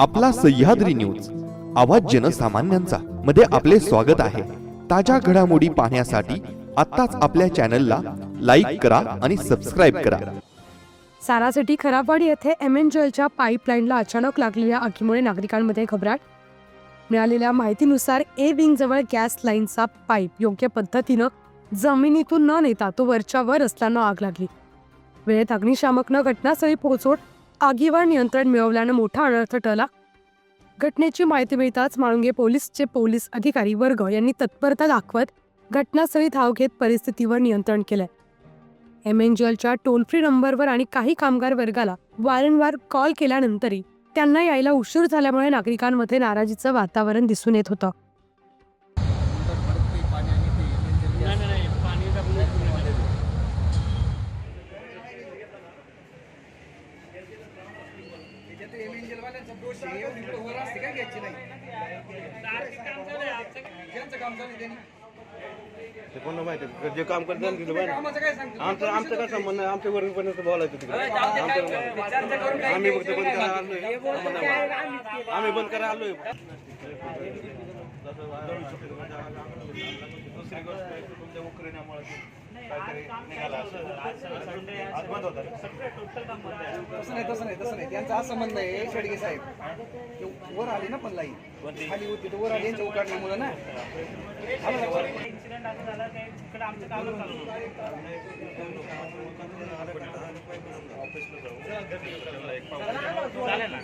आपला सह्याद्री न्यूज आवाज जनसामान्यांचा मध्ये आपले स्वागत आहे. ताज्या घडामोडी पाहण्यासाठी आत्ताच आपल्या चॅनलला लाईक करा आणि सबस्क्राईब करा. सारासाठी खराबवाडी येथे एम एन जलच्या पाईपलाईनला अचानक लागलेल्या आगीमुळे नागरिकांमध्ये घबराट. मिळालेल्या माहितीनुसार ए विंगजवळ गॅस लाईनचा पाईप योग्य पद्धतीनं जमिनीतून न नेता तो वरच्या वर असताना आग लागली. वेळेत अग्निशामकनं घटनास्थळी पोहोचवून आगीवर नियंत्रण मिळवल्यानं मोठा अनर्थ टळला. घटनेची माहिती मिळताच माळुंगे पोलीसचे पोलीस अधिकारी वर्ग यांनी तत्परता दाखवत घटनास्थळी धाव घेत परिस्थितीवर नियंत्रण केलंय. एम एन जलच्या टोल फ्री नंबरवर आणि काही कामगार वर्गाला वारंवार कॉल केल्यानंतरही त्यांना यायला उशीर झाल्यामुळे नागरिकांमध्ये नाराजीचं वातावरण दिसून येत होतं. नाही? ते कोण माहिती? जे काम करतात तिथं बाहेर. आमचं आमचं काय संबंध नाही. आमच्या वरपर्यंत बोलायचं तिकडे. आम्ही फक्त बंद करायला आलोय? आम्ही बंद करायला आलोय? दुसरी गोष्ट तुमच्या उकरण्यामुळे काहीतरी निघालं असेल. आज बंद होता. रे. तसं नाही तसं नाही तसं नाही. त्यांचा असं म्हणणं आहे शेडगे साहेब. वर आली ना पण लाईन खाली होती तर वर आली यांच्या उकाडण्यामुळे ना. इन्सिडेंट असं झालं ते तिकडे आमचं काम चालू. ऑफिसला जाऊ चालेल ना